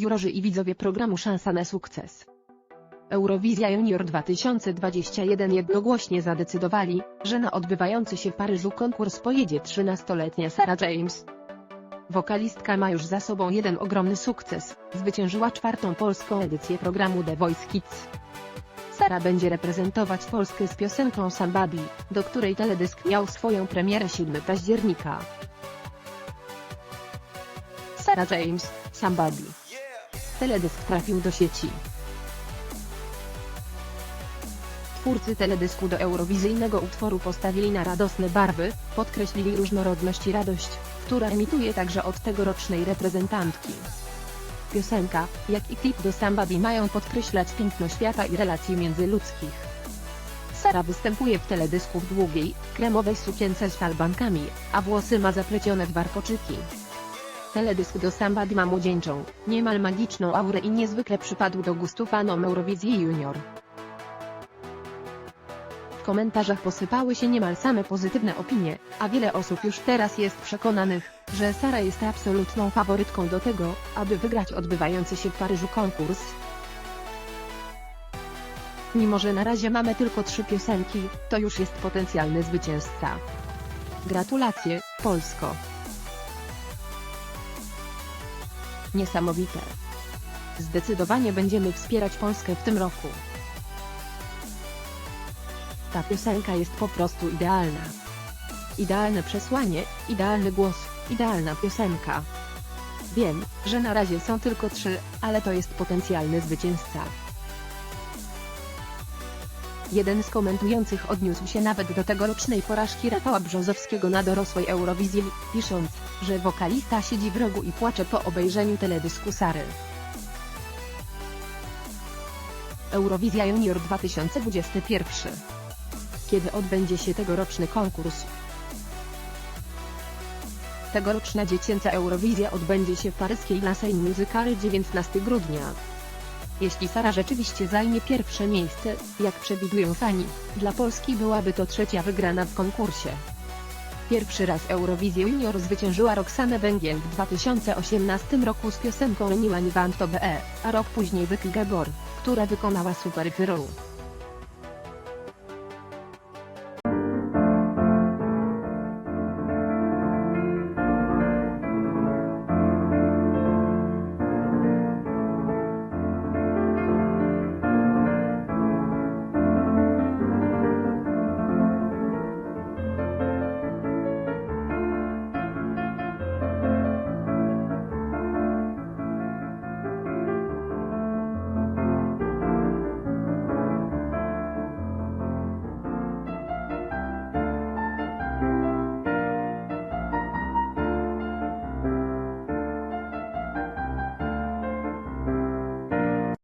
jurorzy i widzowie programu Szansa na sukces. Eurowizja Junior 2021 jednogłośnie zadecydowali, że na odbywający się w Paryżu konkurs pojedzie 13-letnia Sarah James. Wokalistka ma już za sobą jeden ogromny sukces, zwyciężyła czwartą polską edycję programu The Voice Kids. Sara będzie reprezentować Polskę z piosenką Somebody, do której teledysk miał swoją premierę 7 października. Sarah James, Somebody. Teledysk trafił do sieci. Twórcy teledysku do eurowizyjnego utworu postawili na radosne barwy, podkreślili różnorodność i radość, która emituje także od tegorocznej reprezentantki. Piosenka, jak i klip do Somebody mają podkreślać piękno świata i relacji międzyludzkich. Sara występuje w teledysku w długiej, kremowej sukience z falbankami, a włosy ma zaplecione w warkoczyki. Teledysk do Somebody ma młodzieńczą, niemal magiczną aurę i niezwykle przypadł do gustu fanom Eurowizji Junior. W komentarzach posypały się niemal same pozytywne opinie, a wiele osób już teraz jest przekonanych, że Sara jest absolutną faworytką do tego, aby wygrać odbywający się w Paryżu konkurs. Mimo że na razie mamy tylko trzy piosenki, to już jest potencjalny zwycięzca. Gratulacje, Polsko! Niesamowite. Zdecydowanie będziemy wspierać Polskę w tym roku. Ta piosenka jest po prostu idealna. Idealne przesłanie, idealny głos, idealna piosenka. Wiem, że na razie są tylko trzy, ale to jest potencjalny zwycięzca. Jeden z komentujących odniósł się nawet do tegorocznej porażki Rafała Brzozowskiego na dorosłej Eurowizji, pisząc, że wokalista siedzi w rogu i płacze po obejrzeniu teledysku Sary. Eurowizja Junior 2021 Kiedy odbędzie się tegoroczny konkurs? Tegoroczna dziecięca Eurowizja odbędzie się w paryskiej La Seine Musical 19 grudnia. Jeśli Sara rzeczywiście zajmie pierwsze miejsce, jak przewidują fani, dla Polski byłaby to trzecia wygrana w konkursie. Pierwszy raz Eurowizję Junior zwyciężyła Roxanne Węgiel w 2018 roku z piosenką Anyone Want to Be, a rok później Wyk Gabor, która wykonała Super Hero.